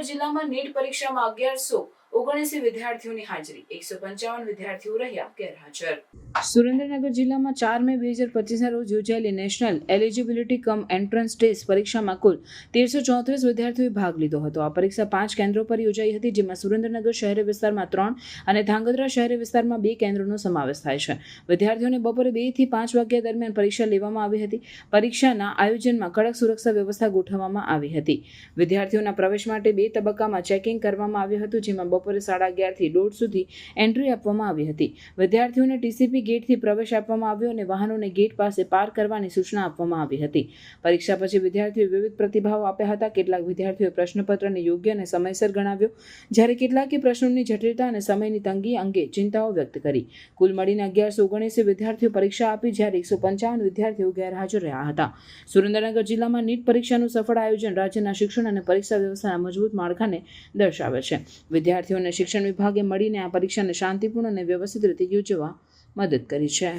જિલ્લામાં નીટ પરીક્ષામાં અગિયારસો ઓગણએસી વિદ્યાર્થીઓની હાજરી. એકસો પંચાવન વિદ્યાર્થીઓ રહ્યા ગેરહાજર. સુરેન્દ્રનગર જિલ્લામાં ચાર મે બે હજાર પચીસના રોજ યોજાયેલી national eligibility cum entrance test પરીક્ષામાં કુલ તેરસો ચોત્રીસ વિદ્યાર્થીઓએ ભાગ લીધો હતો. આ પરીક્ષા પાંચ કેન્દ્રો પર યોજાઈ હતી, જેમાં સુરેન્દ્રનગર શહેરી વિસ્તારમાં ત્રણ અને ધાંગધ્રા શહેરી વિસ્તારમાં બે કેન્દ્રોનો સમાવેશ થાય છે. વિદ્યાર્થીઓને બપોરે બેથી પાંચ વાગ્યા દરમિયાન પરીક્ષા લેવામાં આવી હતી. પરીક્ષાના આયોજનમાં કડક સુરક્ષા વ્યવસ્થા ગોઠવવામાં આવી હતી. વિદ્યાર્થીઓના પ્રવેશ માટે બે તબક્કામાં ચેકિંગ કરવામાં આવ્યું હતું, જેમાં બપોરે સાડા અગિયારથી દોઢ એન્ટ્રી આપવામાં આવી હતી. વિદ્યાર્થીઓને ટીસીપી ગેટથી પ્રવેશ આપવામાં આવ્યો અને વાહનોને ગેટ પાસે પાર કરવાની સૂચના આપવામાં આવી હતી. પરીક્ષા પછી વિદ્યાર્થીઓએ વિવિધ પ્રતિભાવો આપ્યા હતા. કેટલાક વિદ્યાર્થીઓએ પ્રશ્નપત્રને યોગ્ય અને સમયસર ગણાવ્યો. જ્યારે કેટલાકે પ્રશ્નોની જટિલતા અને સમયની તંગી અંગે ચિંતાઓ વ્યક્ત કરી. કુલ મળીને અગિયારસો ઓગણએંસી વિદ્યાર્થીઓ પરીક્ષા આપી, જ્યારે એકસો પંચાવન વિદ્યાર્થીઓ ગેરહાજર રહ્યા હતા. સુરેન્દ્રનગર જિલ્લામાં નીટ પરીક્ષાનું સફળ આયોજન રાજ્યના શિક્ષણ અને પરીક્ષા વ્યવસ્થાના મજબૂત માળખાને દર્શાવે છે. વિદ્યાર્થીઓને શિક્ષણ વિભાગે મળીને આ પરીક્ષાને શાંતિપૂર્ણ અને વ્યવસ્થિત રીતે યોજવા મદદ કરી છે.